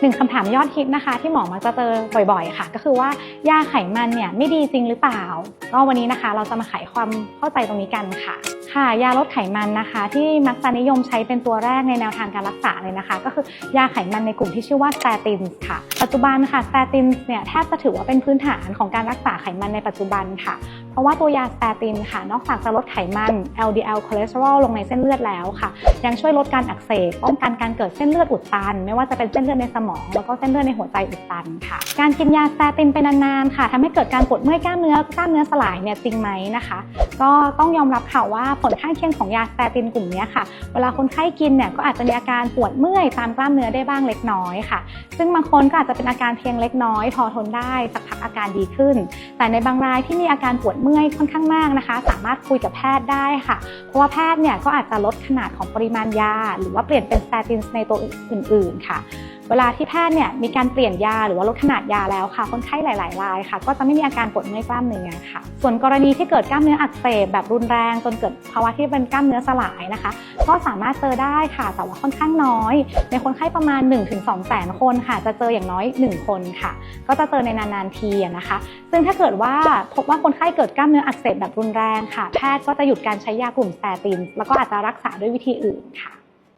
หนึ่งคำถามยอดฮิตนะคะ ที่หมอมักจะเจอบ่อยๆ ค่ะ ก็คือว่ายาไขมันเนี่ยไม่ดีจริงหรือเปล่า ก็วันนี้นะคะ เราจะมาไขความเข้าใจตรงนี้กันค่ะ ค่ะ ยาลดไขมันนะคะ ที่มักจะนิยมใช้เป็นตัวแรกในแนวทางการรักษาเลยนะคะ ก็คือยาไขมันในกลุ่มที่ชื่อว่าสเตตินค่ะ ปัจจุบันค่ะสเตตินเนี่ยแทบจะถือว่าเป็นพื้นฐานของการรักษาไขมันในปัจจุบันค่ะ เพราะว่าตัวยาสเตตินค่ะนอกจากจะลดไขมัน LDL คอเลสเตอรอลลงในเส้นเลือดแล้วค่ะ ยังช่วยลดการอักเสบป้องกันการเกิดเส้นเลือดอุดตัน ไม่ว่าจะเป็นเส้นเลือดในสมองแล้วก็เส้นเลือดในหัวใจอุดตันค่ะ การกินยาสเตตินไปนานๆค่ะทำให้เกิดการปวดเมื่อยกล้ามเนื้อกล้ามเนื้อสลายเนี่ยจริงไหมนะคะ ก็ต้องยอมรับค่ะว่าผลข้างเคียงของยาสเตตินกลุ่มนี้ค่ะ เวลาคนไข้กินเนี่ยก็อาจจะมีอาการปวดเมื่อยตามกล้ามเนื้อได้บ้างเล็กน้อยค่ะ ซึ่งบางคนก็อาจจะจะเป็นอาการเพียงเล็กน้อยพอทนได้สักพักอาการดีขึ้น แต่ในบางรายที่มีอาการปวดเมื่อยค่อนข้างมากนะคะ สามารถคุยกับแพทย์ได้ค่ะ เพราะว่าแพทย์เนี่ยก็อาจจะลดขนาดของปริมาณยา หรือว่าเปลี่ยนเป็นสเตตินในตัวอื่น ๆ ค่ะ เวลาที่แพทย์เนี่ยมีการเปลี่ยนยาหรือว่าลดขนาดยาแล้วค่ะ คนไข้หลายๆรายค่ะ ก็จะไม่มีอาการปวดเมื่อยกล้ามเนื้อค่ะ ส่วนกรณีที่เกิดกล้ามเนื้ออักเสบแบบรุนแรงจนเกิดภาวะที่เป็นกล้ามเนื้อสลายนะคะ ก็สามารถเจอได้ค่ะ แต่ว่าค่อนข้างน้อย ในคนไข้ประมาณ 1-2แสนคนค่ะ จะเจออย่างน้อย 1 คนค่ะ ก็จะเจอในนานๆทีนะคะ ซึ่งถ้าเกิดว่าพบว่าคนไข้เกิดกล้ามเนื้ออักเสบแบบรุนแรงค่ะ แพทย์ก็จะหยุดการใช้ยากลุ่มสเตตินแล้วก็อาจจะรักษาด้วยวิธีอื่นค่ะ